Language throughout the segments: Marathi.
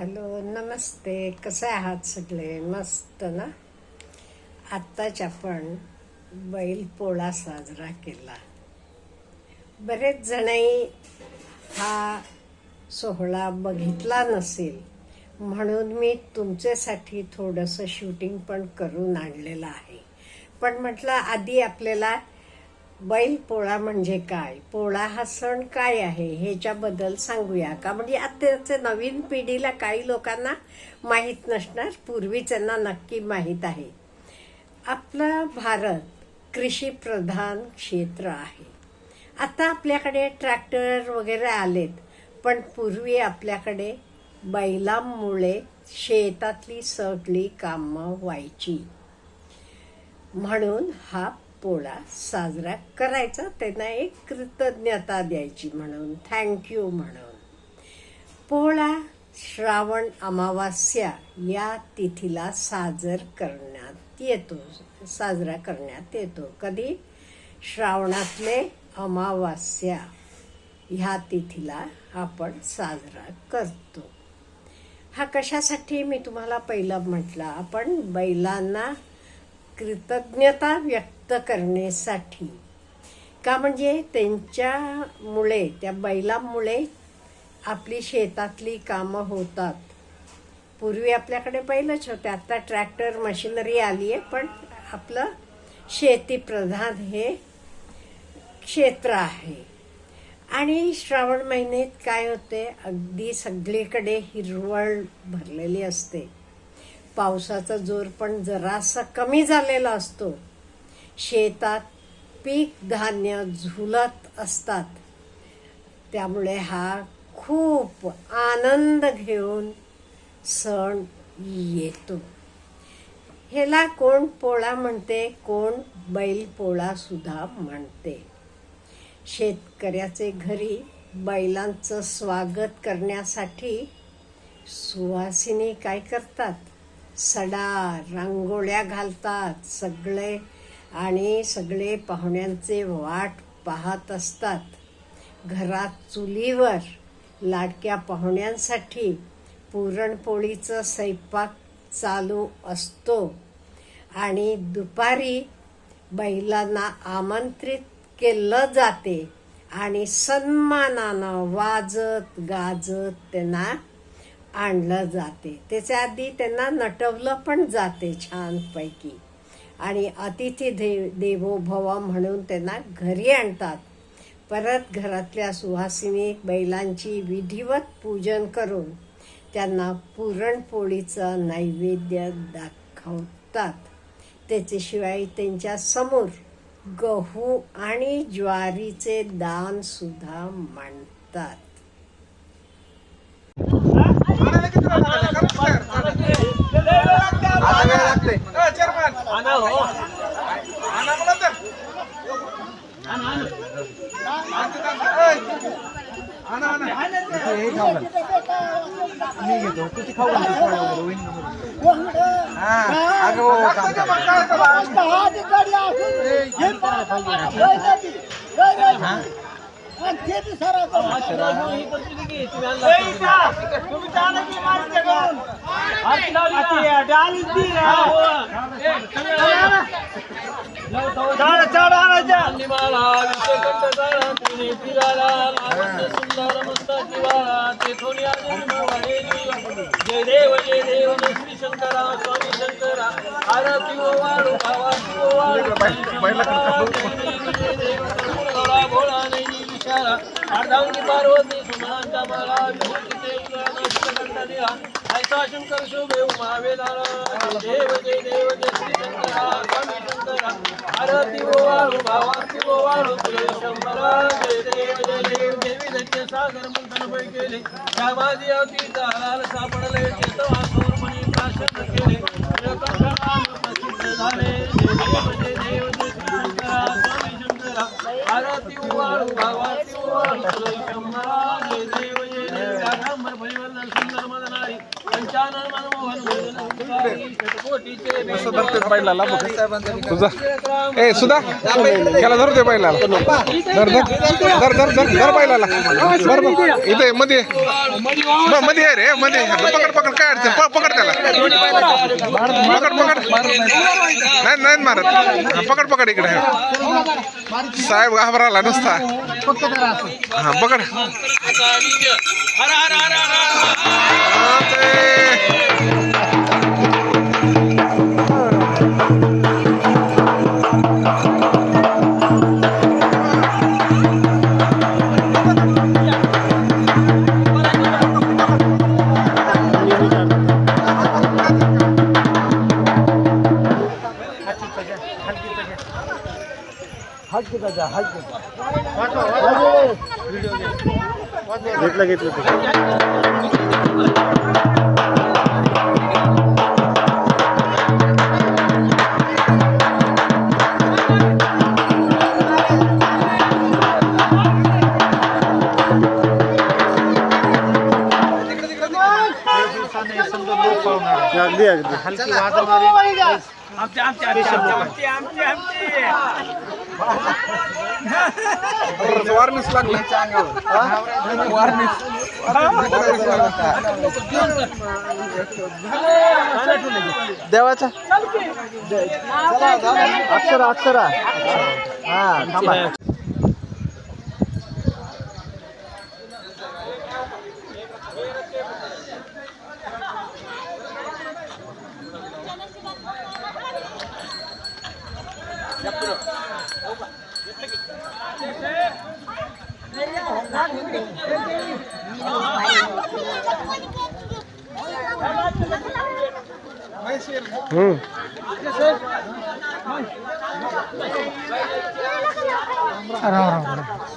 हॅलो नमस्ते. कसे आहात सगळे? मस्त ना? आत्ताच आपण बैलपोळा साजरा केला. बरेच जणही हा सोहळा बघितला नसेल म्हणून मी तुमच्यासाठी थोडंसं शूटिंग पण करून आणलेलं आहे. पण म्हटलं आधी आपल्याला बैल पोळा म्हणजे काय? पोळा हा सण काय आहे? ह्याच्याबद्दल सांगूया का? म्हणजे आताच्या नवीन पिढीला काही लोकांना माहीत नसणार पूर्वीच्यांना नक्की माहीत आहे. आपला भारत कृषीप्रधान क्षेत्र आहे. आता आपल्याकडे ट्रॅक्टर वगैरे आलेत पण पूर्वी आपल्याकडे बैलांमुळे शेतातली सगळी कामं व्हायची. म्हणून हा पोळा साजरा करायचा. त्यांना एक कृतज्ञता द्यायची म्हणून थँक्यू म्हणून. पोळा श्रावण अमावास्या या तिथीला साजर करण्यात येतो साजरा करण्यात येतो. कधी? श्रावणातले अमावास्या ह्या तिथीला आपण साजरा करतो. हा कशासाठी मी तुम्हाला पहिलं म्हटलं? आपण बैलांना कृतज्ञता व्यक्त करण्यासाठी. का म्हणजे त्यांच्यामुळे त्या बैलांमुळे आपली शेतातली कामं होतात. पूर्वी आपल्याकडे बैलच होते आता ट्रॅक्टर मशिनरी आली आहे पण आपलं शेतीप्रधान हे क्षेत्र आहे. आणि श्रावण महिन्यात काय होते अगदी सगळीकडे हिरवळ भरलेली असते. पावसाचा जोर पण जरासा कमी झालेला असतो. शेतात पीक धान्य झुलत असतात. त्यामुळे हा खूप आनंद घेऊन सण येतो. ह्याला कोण पोळा म्हणते कोण बैलपोळासुद्धा सुद्धा म्हणते. शेतकऱ्याचे घरी बैलांचं स्वागत करण्यासाठी सुवासिनी काय करतात? सडा रांगोळ्या घालतात सगळे आणि सगळे पाहुण्यांचे वाट पाहत असतात. घरात चुलीवर लाडक्या पाहुण्यांसाठी पुरणपोळीचं स्वयंपाक चालू असतो. आणि दुपारी बैलांना आमंत्रित केलं जाते आणि सन्मानानं वाजत गाजत त्यांना आणलं जाते. त्याच्या आधी त्यांना नटवलं पण जाते छानपैकी. आणि अतिथी दे देवो भव म्हणून त्यांना घरी आणतात. परत घरातल्या सुहासिनी बैलांची विधिवत पूजन करून त्यांना पुरणपोळीचं नैवेद्य दाखवतात. त्याच्याशिवाय त्यांच्यासमोर गहू आणि ज्वारीचे दानसुद्धा मांडतात आता वेळ लागतोय हे खाऊ घाल. मी घेतो तुझी खाऊ घाल, तुझी खाऊ घाल, होईन ना मग. हा, अगं हो, काम कर. हा? जय देव जय देव जय श्री शंकरा स्वामी शंकरा आरती ओ वाळू भावाती ओ वाळू भोळा अर्धांगी पार्वती सुमनांचा बाळा ऐसा शंकर शोभे उमा वेदाला जय देव जय देव जय श्री शंकरा स्वामी शंकरा आरती ओ वाळू ओ वाळू तुझे शंकरा जय देव जय देव देवी दत्त सागर मंथन केले सापडले चेतवा सौरमणी सुंदर मदनारी मनमोहन तुझा ए सुधा. त्याला धरू दे बैलाला. धर धर धर धर धर धर बैलाला. धर बघ. इथे मध्ये मध्ये आहे रे मध्ये पकड पकड काय अडचण? प- पकड त्याला. पकड पकड. नाही नाही मारत. हा, पकड पकड इकडे साहेब घाबराला नुसता. हा पकड. घेतलं घेतलं अगदी अगदी हलकी वाजवणारी आमची आमची आमची आमची. वारनेस लागला. देवाचा? अक्षरा अक्षरा. हा थांबा.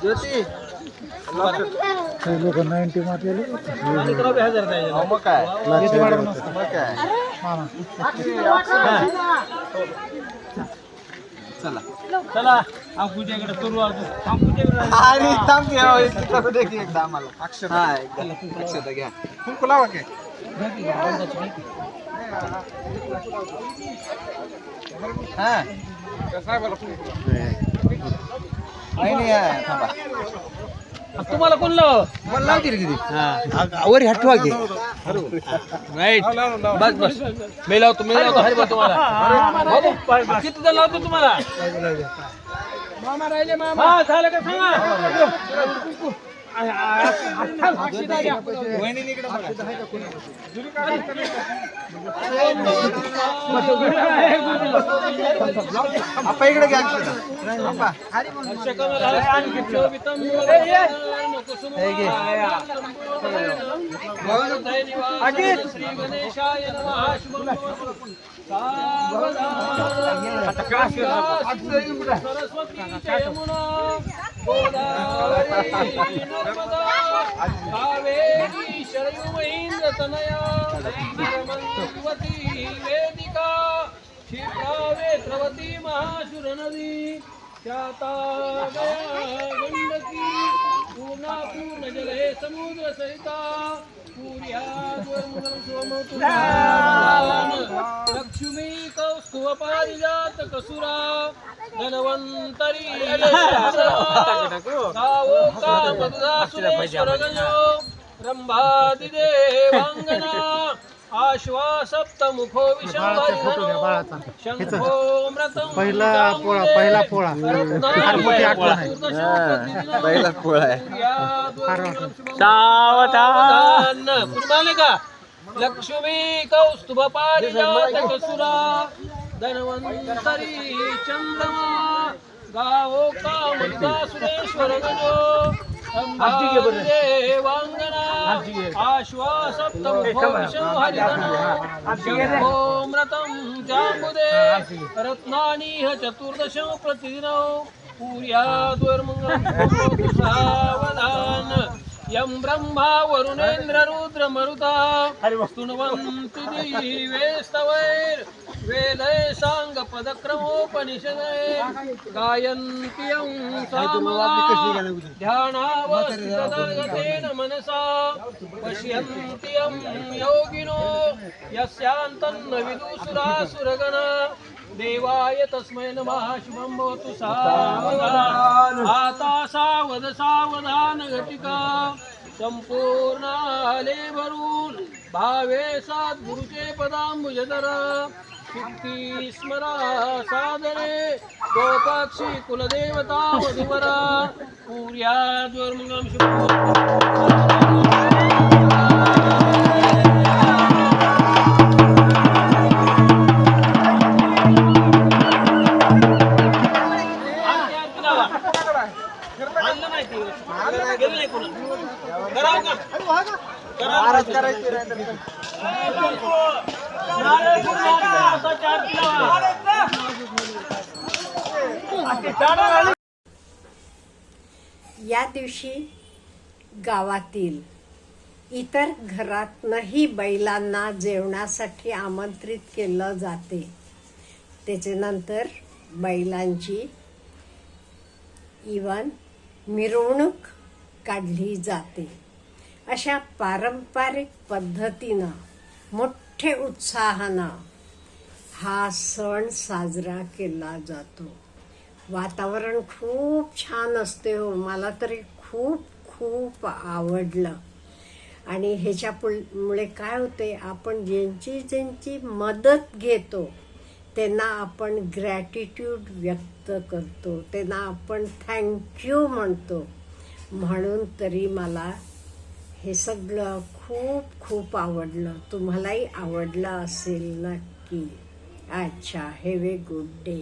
ज्योती लोक नाईन्टी मारलेले मग काय मग काय चला अंकुच्याकडे करू अजून अंकुच्याकडे आणि थांब की, हो, इथे करू दे की एकदा आम्हाला हा एकदा अक्षता घ्या कुंकू लावा की हा त्या साहेबाला कुंकू लावा. नाही नाही हा, थांबा तुम्हाला कोण लाव मला लावते रे किती वर हटवा घे राईट. बस बस. मी लावतो मी लावतो. हरी तुम्हाला. किती जण लावतो तुम्हाला? हा झालं का सांगा? आपा इकडे घ्या सरस्वती कावेरी शरयू महेंद्र वेदिका क्षिप्रावेत्रवती महाशुर नदी त्याता गया गंडकी पूर्णा पूर्ण जल लक्ष्मी कौस्तुभ पारिजात कसुरा धनवंतरी रंभादिदेवांगना आश्वासप्तमुखो शंभो पहिला पोळा पहिला पोळा पहिला पोळा का लक्ष्मी कौस्तुभ पारिजात कसुरा धनवंतरी चंद्रमा गावो कामदा सुरेश्वर गणो देवांगना आश्वासप्तमुखो शंभो मृतं जाम्बुदे रत्नानीह चतुर्दशं प्रतिदिनौ सावधान। यम ब्रह्मा वरुणेंद्र रुद्र मरुता स्तुन्वन्ति दिवेस्तवैर वेदय सांग पदक्रमोपनिषदय गायन्ति यं सामगा ध्यानावस्थितगतेन मनसा. पश्यन्ति यं योगिनो यस्यान्तन्न विदुसुरासुरगणा देवाय तस्मै नमः शुभं भवतु सावधान आता सावध सावधान घटिका संपूर्णाले भरून भावे सात गुरुचे पदांबुजधरा सिद्धी स्मरा सादरे गोपाक्षी कुलदेवता मधुवरा गेलं नाही कोणी करावं का करायचे नारळ फोडून आणला, आता चार किलो या दिवशी गावातील इतर घरातनंही बैलांना जेवणासाठी आमंत्रित केलं जाते. त्याच्यानंतर बैलांची इवन मिरवणूक काढली जाते. अशा पारंपरिक पद्धतीनं मोठे उत्साहानं हा सण साजरा केला जातो. वातावरण खूप छान असते हो. मला तरी खूप खूप आवडलं. आणि ह्याच्या मुळे काय होते आपण ज्यांची ज्यांची मदत घेतो त्यांना आपण ग्रॅटिट्यूड व्यक्त करतो. त्यांना आपण थँक्यू म्हणतो. म्हणून तरी मला हे सगळं खूप खूप आवडलं. तुम्हालाही आवडलं असेल नक्की. अच्छा हॅव ए गुड डे